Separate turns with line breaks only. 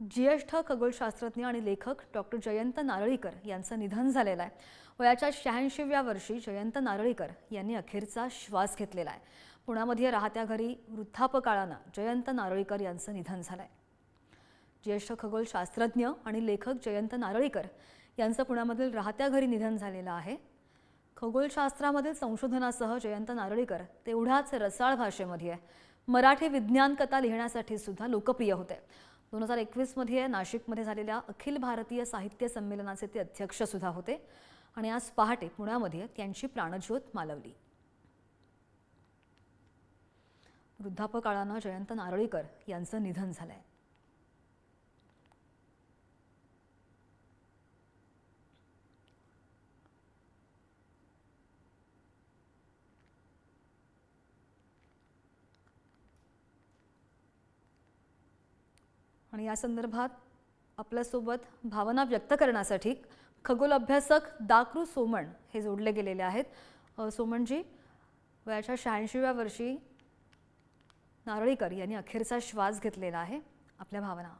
ज्येष्ठ खगोलशास्त्रज्ञ आणि लेखक डॉक्टर जयंत नारळीकर यांचं निधन झालेलं आहे. वयाच्या शहाऐंशीव्या वर्षी जयंत नारळीकर यांनी अखेरचा श्वास घेतलेला आहे. पुण्यामध्ये राहत्या घरी वृद्धापकाळानं जयंत नारळीकर यांचं निधन झालं आहे ज्येष्ठ खगोलशास्त्रज्ञ आणि लेखक जयंत नारळीकर यांचं पुण्यामधील राहत्या घरी निधन झालेलं आहे. खगोलशास्त्रामधील संशोधनासह जयंत नारळीकर तेवढ्याच रसाळ भाषेमध्ये मराठी विज्ञान कथा लिहिण्यासाठी सुद्धा लोकप्रिय होते. दोन हजार एकवीसमध्ये नाशिकमध्ये झालेल्या अखिल भारतीय साहित्य संमेलनाचे ते अध्यक्ष सुद्धा होते. आणि आज पहाटे पुण्यामध्ये त्यांची प्राणज्योत मालवली. वृद्धापकाळानं जयंत नारळीकर यांचं निधन झालंय. आणि या संदर्भात आपल्यासोबत भावना व्यक्त करण्यासाठी खगोल अभ्यासक दाकृ सोमण हे जोडले गेलेले आहेत. सोमणजी वयाच्या शहाऐंशीव्या वर्षी नारळीकर यांनी अखेरचा श्वास घेतलेला आहे. आपल्या भावना.